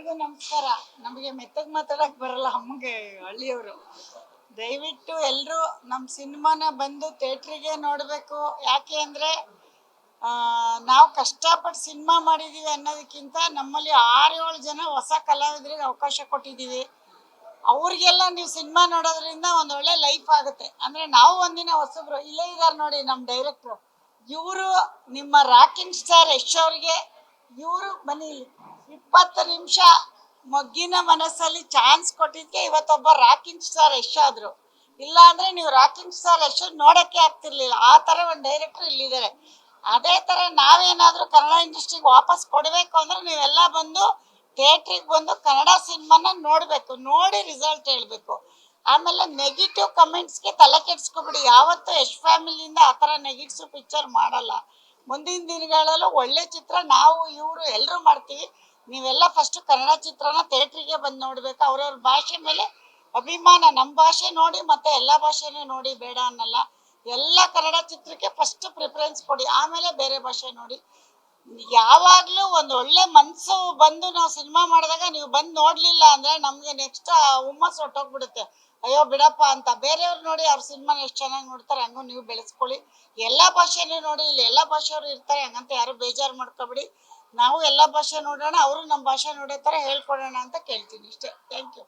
ಎಲ್ರಿಗೂ ನಮಸ್ಕಾರ. ನಮಗೆ ಮೆತ್ತಗ್ ಮಾತಾಡಕ್ ಬರಲ್ಲ ಅಮ್ಮಗೆ, ಹಳ್ಳಿಯವರು. ದಯವಿಟ್ಟು ಎಲ್ಲರೂ ನಮ್ಮ ಸಿನಿಮಾನ ಬಂದು ಥಿಯೇಟ್ರಿಗೆ ನೋಡಬೇಕು. ಯಾಕೆ ಅಂದರೆ ನಾವು ಕಷ್ಟಪಟ್ಟು ಸಿನಿಮಾ ಮಾಡಿದ್ದೀವಿ ಅನ್ನೋದಕ್ಕಿಂತ ನಮ್ಮಲ್ಲಿ ಆರು ಏಳು ಜನ ಹೊಸ ಕಲಾವಿದರಿಗೆ ಅವಕಾಶ ಕೊಟ್ಟಿದ್ದೀವಿ ಅವ್ರಿಗೆಲ್ಲ ನೀವು ಸಿನಿಮಾ ನೋಡೋದ್ರಿಂದ ಒಂದು ಒಳ್ಳೆ ಲೈಫ್ ಆಗುತ್ತೆ. ಅಂದರೆ ನಾವು ಒಂದಿನ ಹೊಸಬ್ರು, ಇಲ್ಲೇ ಇದ್ದಾರೆ ನೋಡಿ ನಮ್ಮ ಡೈರೆಕ್ಟ್ರು. ಇವರು ನಿಮ್ಮ ರಾಕಿಂಗ್ ಸ್ಟಾರ್ ಯಶ್ ಅವ್ರಿಗೆ, ಇವರು ಬನ್ನಿ. ಇಪ್ಪತ್ತು ನಿಮಿಷ ಮಗ್ಗಿನ ಮನಸ್ಸಲ್ಲಿ ಚಾನ್ಸ್ ಕೊಟ್ಟಿದ್ದಕ್ಕೆ ಇವತ್ತೊಬ್ಬ ರಾಕಿಂಗ್ ಸ್ಟಾರ್ ಯಶ್ ಆದ್ರು. ಇಲ್ಲ ಅಂದ್ರೆ ನೀವು ರಾಕಿಂಗ್ ಸ್ಟಾರ್ ಯಶ್ ನೋಡಕ್ಕೆ ಆಗ್ತಿರ್ಲಿಲ್ಲ. ಆ ತರ ಒಂದು ಡೈರೆಕ್ಟರ್ ಇಲ್ಲಿದ್ದಾರೆ. ಅದೇ ತರ ನಾವೇನಾದರೂ ಕನ್ನಡ ಇಂಡಸ್ಟ್ರಿಗೆ ವಾಪಸ್ ಕೊಡಬೇಕು ಅಂದ್ರೆ ನೀವೆಲ್ಲ ಬಂದು ಥಿಯೇಟ್ರಿಗೆ ಬಂದು ಕನ್ನಡ ಸಿನಿಮಾನ ನೋಡಬೇಕು. ನೋಡಿ ರಿಸಲ್ಟ್ ಹೇಳಬೇಕು. ಆಮೇಲೆ ನೆಗೆಟಿವ್ ಕಮೆಂಟ್ಸ್ಗೆ ತಲೆ ಕೆಡ್ಸ್ಕೊಬಿಡಿ. ಯಾವತ್ತೂ ಯಶ್ ಫ್ಯಾಮಿಲಿಯಿಂದ ಆ ಥರ ನೆಗೆಟಿವ್ ಪಿಕ್ಚರ್ ಮಾಡಲ್ಲ. ಮುಂದಿನ ದಿನಗಳಲ್ಲೂ ಒಳ್ಳೆ ಚಿತ್ರ ನಾವು ಇವರು ಎಲ್ಲರೂ ಮಾಡ್ತೀವಿ. ನೀವೆಲ್ಲ ಫಸ್ಟ್ ಕನ್ನಡ ಚಿತ್ರನ ಥಿಯೇಟ್ರಿಗೆ ಬಂದು ನೋಡ್ಬೇಕು. ಅವ್ರವ್ರ ಭಾಷೆ ಮೇಲೆ ಅಭಿಮಾನ. ನಮ್ಮ ಭಾಷೆ ನೋಡಿ ಮತ್ತೆ ಎಲ್ಲ ಭಾಷೆನೂ ನೋಡಿ ಬೇಡ ಅನ್ನಲ್ಲ. ಎಲ್ಲ ಕನ್ನಡ ಚಿತ್ರಕ್ಕೆ ಫಸ್ಟ್ ಪ್ರಿಫರೆನ್ಸ್ ಕೊಡಿ. ಆಮೇಲೆ ಬೇರೆ ಭಾಷೆ ನೋಡಿ. ಯಾವಾಗಲೂ ಒಂದು ಒಳ್ಳೆ ಮನಸ್ಸು ಬಂದು ನಾವು ಸಿನಿಮಾ ಮಾಡಿದಾಗ ನೀವು ಬಂದು ನೋಡಲಿಲ್ಲ ಅಂದ್ರೆ ನಮಗೆ ನೆಕ್ಸ್ಟ್ ಹುಮ್ಮಸ್ ಹೊಟ್ಟೋಗ್ಬಿಡುತ್ತೆ ಅಯ್ಯೋ ಬಿಡಪ್ಪ ಅಂತ. ಬೇರೆಯವ್ರು ನೋಡಿ ಅವ್ರ ಸಿನಿಮಾನ ಎಷ್ಟು ಚೆನ್ನಾಗಿ ನೋಡ್ತಾರೆ, ಹಂಗೂ ನೀವು ಬೆಳೆಸ್ಕೊಳ್ಳಿ. ಎಲ್ಲ ಭಾಷೆನೂ ನೋಡಿ, ಇಲ್ಲಿ ಎಲ್ಲ ಭಾಷೆಯವರು ಇರ್ತಾರೆ, ಹಂಗಂತ ಯಾರು ಬೇಜಾರು ಮಾಡ್ಕೊಬೇಡಿ. ನಾವು ಎಲ್ಲ ಭಾಷೆ ನೋಡೋಣ, ಅವರು ನಮ್ಮ ಭಾಷೆ ನೋಡೋ ಥರ ಹೇಳ್ಕೊಡೋಣ ಅಂತ ಕೇಳ್ತೀನಿ ಇಷ್ಟೇ ಥ್ಯಾಂಕ್ ಯು